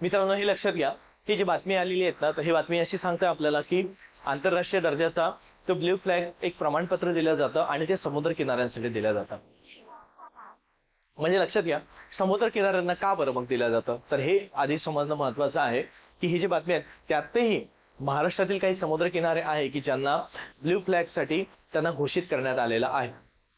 मित्रांनो हे लक्षात घ्या. ही जी बातमी आलेली आहेत ना तर ही बातमी अशी सांगते आपल्याला की आंतरराष्ट्रीय दर्जाचा तो ब्ल्यू फ्लॅग एक प्रमाणपत्र दिलं जातं आणि ते समुद्र किनाऱ्यांसाठी दिलं जातं म्हणजे लक्षात घ्या समुद्र किनाऱ्यांना का बरं मग दिलं जातं? तर हे आधी समजणं महत्वाचं आहे की ही जी बातमी आहेत त्यातही महाराष्ट्रातील काही समुद्र किनारे आहे की ज्यांना ब्ल्यू फ्लॅगसाठी त्यांना घोषित करण्यात आलेलं आहे.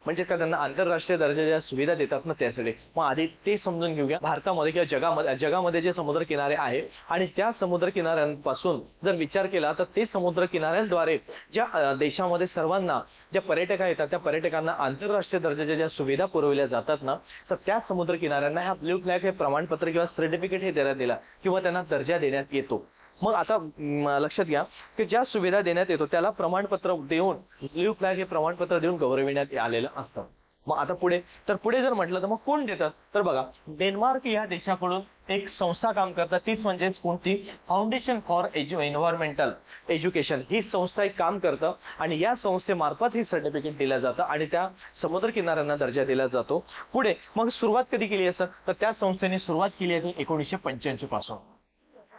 म्हणजे का त्यांना आंतरराष्ट्रीय दर्जाच्या सुविधा देतात ना त्यासाठी. मग आधी ते समजून घेऊया. भारतामध्ये किंवा जगामध्ये जगामध्ये जे समुद्र किनारे आहे आणि त्या समुद्र किनाऱ्यांपासून जर विचार केला तर ते समुद्र किनाऱ्यांद्वारे ज्या देशामध्ये सर्वांना ज्या पर्यटक येतात त्या पर्यटकांना आंतरराष्ट्रीय दर्जाच्या ज्या सुविधा पुरवल्या जातात ना तर त्या समुद्र किनाऱ्यांना ह्या ब्ल्यू फ्लॅग हे प्रमाणपत्र किंवा सर्टिफिकेट हे देण्यात दिला किंवा त्यांना दर्जा देण्यात येतो. मग आता लक्षात घ्या की ज्या सुविधा देण्यात येतो त्याला प्रमाणपत्र देऊन लिव्ह फ्लॅग हे प्रमाणपत्र देऊन गौरविण्यात आलेलं असतं. मग आता पुढे तर पुढे जर म्हटलं तर मग कोण देतात तर बघा डेन्मार्क या देशाकडून एक संस्था काम करतात तीच म्हणजेच कोणती? Foundation for edu environmental education ही संस्था एक काम करतं आणि या संस्थेमार्फत हे सर्टिफिकेट दिलं जातं आणि त्या समुद्र किनाऱ्यांना दर्जा दिला जातो. पुढे मग सुरुवात कधी केली असं? तर त्या संस्थेने सुरुवात केली आहे एकोणीसशे पंच्याऐंशी पासून.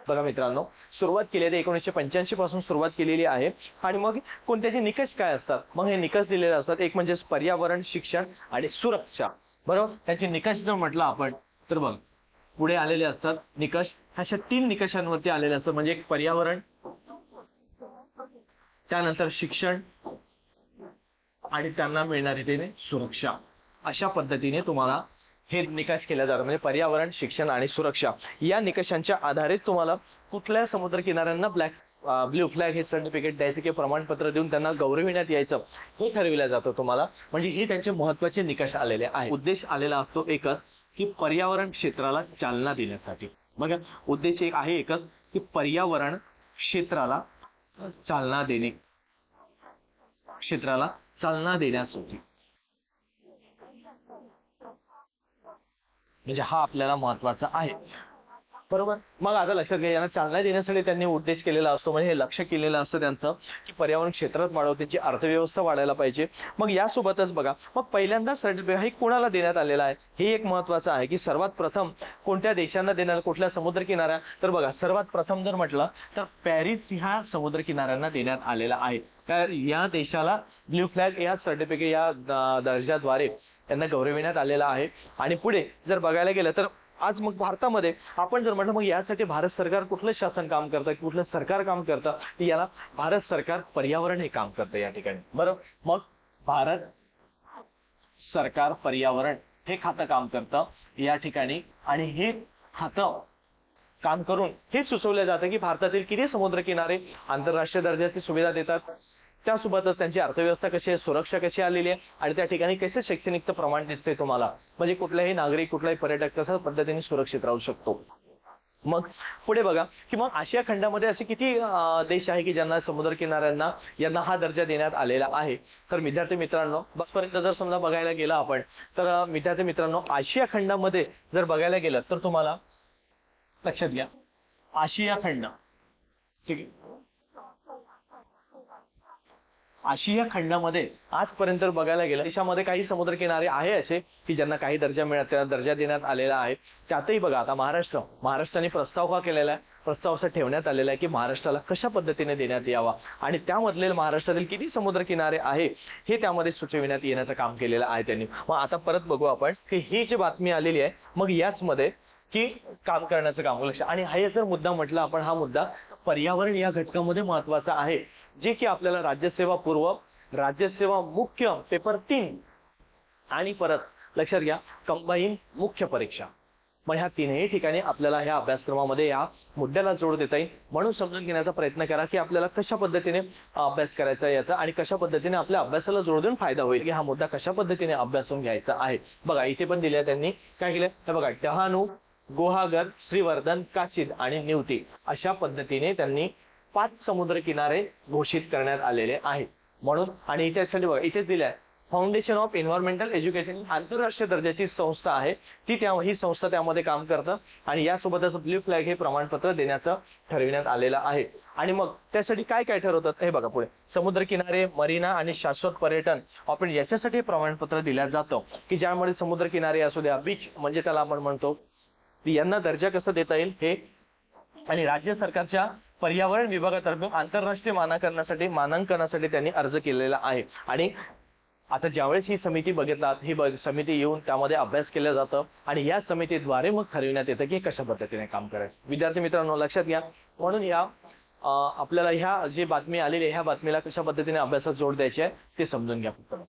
बघा मित्रांनो सुरुवात केली आहे एकोणीसशे पंच्याऐंशी पासून सुरुवात केलेली आहे. आणि मग कोणत्याचे निकष काय असतात? मग हे निकष दिलेले असतात एक म्हणजे पर्यावरण शिक्षण आणि सुरक्षा. बरोबर? त्यांचे निकष जर म्हटलं आपण तर बघ पुढे आलेले असतात निकष. अशा तीन निकषांवरती आलेले असतात म्हणजे एक पर्यावरण त्यानंतर शिक्षण आणि त्यांना मिळणारी त्याने सुरक्षा. अशा पद्धतीने तुम्हाला हे निकष केले जातात. म्हणजे पर्यावरण शिक्षण आणि सुरक्षा या निकषांच्या आधारेच तुम्हाला कुठल्या समुद्र किनाऱ्यांना ब्लॅक ब्ल्यू फ्लॅग हे सर्टिफिकेट द्यायचं किंवा प्रमाणपत्र देऊन त्यांना गौरविण्यात यायचं हे ठरविलं जातं तुम्हाला. म्हणजे हे त्यांचे महत्त्वाचे निकष आलेले आहे उद्देश आलेला असतो एकच की पर्यावरण क्षेत्राला चालना देण्यासाठी. बघा उद्देश एक आहे एकच की पर्यावरण क्षेत्राला चालना देणे. क्षेत्राला चालना देण्यासाठी. म्हणजे हा आपल्याला महत्त्वाचा आहे. बरोबर? मग आता लक्षात घ्या यांना चालना देण्यासाठी त्यांनी उद्देश केलेला असतो. म्हणजे हे लक्ष केलेलं असतं त्यांचं की पर्यावरण क्षेत्रात वाढव त्यांची अर्थव्यवस्था वाढायला पाहिजे. मग यासोबतच बघा मग पहिल्यांदा सर्टिफिकेट हे कोणाला देण्यात आलेलं आहे? हे एक महत्वाचं आहे की सर्वात प्रथम कोणत्या देशांना देणार कुठल्या समुद्र किनाऱ्या तर बघा सर्वात प्रथम जर म्हटलं तर पॅरिस ह्या समुद्र किनाऱ्यांना देण्यात आलेला आहे. तर या देशाला ब्ल्यू फ्लॅग या सर्टिफिकेट या दर्जाद्वारे त्यांना गौरविण्यात आलेला आहे. आणि पुढे जर बघायला गेलं तर आज मग भारतामध्ये आपण जर म्हटलं मग यासाठी भारत सरकार कुठलं शासन काम करतं कुठलं सरकार काम करतं याला भारत सरकार पर्यावरण हे काम करतं या ठिकाणी. बरोबर मग भारत सरकार पर्यावरण हे खातं काम करतं या ठिकाणी. आणि हे खातं काम करून हे सुचवलं जातं की भारतातील किती समुद्र किनारे आंतरराष्ट्रीय दर्जाची सुविधा देतात. त्यासोबतच त्यांची अर्थव्यवस्था कशी आहे सुरक्षा कशी आलेली आहे आणि त्या ठिकाणी कसे शैक्षणिकचं प्रमाण दिसते तुम्हाला? म्हणजे कुठलाही नागरिक कुठलाही पर्यटक कशा पद्धतीने सुरक्षित राहू शकतो? मग पुढे बघा की मग आशिया खंडामध्ये असे किती देश आहे की ज्यांना समुद्र किनाऱ्यांना यांना हा दर्जा देण्यात आलेला आहे? तर विद्यार्थी मित्रांनो बसपर्यंत जर समजा बघायला गेला आपण तर विद्यार्थी मित्रांनो आशिया खंडामध्ये जर बघायला गेलं तर तुम्हाला लक्षात घ्या. आशिया खंड. ठीक आहे? आशिया खंडामध्ये आजपर्यंत बघायला गेलं देशामध्ये काही समुद्र किनारे आहे असे की ज्यांना काही दर्जा मिळत दर्जा देण्यात आलेला आहे. त्यातही बघा आता महाराष्ट्र महाराष्ट्राने प्रस्ताव का केलेला आहे. प्रस्ताव असा ठेवण्यात आलेला आहे की महाराष्ट्राला कशा पद्धतीने देण्यात यावा आणि त्यामधले महाराष्ट्रातील किती समुद्र किनारे आहे हे त्यामध्ये सुचविण्यात येण्याचं काम केलेलं आहे त्यांनी. मग आता परत बघू आपण की ही जी बातमी आलेली आहे मग याचमध्ये की काम करण्याचं काम लक्ष आणि हा जर मुद्दा म्हटला आपण हा मुद्दा पर्यावरण या घटकामध्ये महत्त्वाचा आहे. जे की आपल्याला राज्यसेवा पूर्व राज्यसेवा मुख्य पेपर तीन आणि परत लक्षात घ्या कंबाईन मुख्य परीक्षा. मग ह्या तीनही ठिकाणी आपल्याला ह्या अभ्यासक्रमामध्ये या मुद्द्याला जोड देता येईल. म्हणून समजून घेण्याचा प्रयत्न करा की आपल्याला कशा पद्धतीने अभ्यास करायचा याचा आणि कशा पद्धतीने आपल्या अभ्यासाला जोड देऊन फायदा होईल. की हा मुद्दा कशा पद्धतीने अभ्यासून घ्यायचा आहे. बघा इथे पण दिले त्यांनी. काय केलं? तर बघा डहाणू गुहागर श्रीवर्धन काशीद आणि निवती अशा पद्धतीने त्यांनी पाच समुद्र किनारे घोषित करण्यात आलेले आहेत. म्हणून आणि इथे बघा इथेच दिले आहे. फाउंडेशन ऑफ एन्व्हायरमेंटल एज्युकेशन आंतरराष्ट्रीय दर्जाची संस्था आहे. ती त्या ही संस्था त्यामध्ये काम करतं आणि यासोबतच ब्ल्यू फ्लॅग हे प्रमाणपत्र देण्याचं ठरविण्यात आलेलं आहे. आणि मग त्यासाठी काय काय ठरवतात? हे बघा पुढे. समुद्र किनारे मरीना आणि शाश्वत पर्यटन. आपण याच्यासाठी प्रमाणपत्र दिलं जातं. की ज्यामुळे समुद्र किनारे असू द्या बीच म्हणजे त्याला आपण म्हणतो. यांना दर्जा कसा देता येईल हे? आणि राज्य सरकारच्या पर्यावरण विभागातर्फे आंतरराष्ट्रीय मानांकनासाठी मानांकनासाठी त्यांनी अर्ज केलेला आहे. आणि आता ज्यावेळेस ही समिती बघितला ही समिती येऊन त्यामध्ये अभ्यास केलं जातं आणि या समितीद्वारे मग ठरविण्यात येतं की कशा पद्धतीने काम करायचं. विद्यार्थी मित्रांनो लक्षात घ्या. म्हणून या आपल्याला ह्या जी बातमी आलेली आहे ह्या बातमीला कशा पद्धतीने अभ्यासात जोड द्यायची आहे ते समजून घ्या फक्त.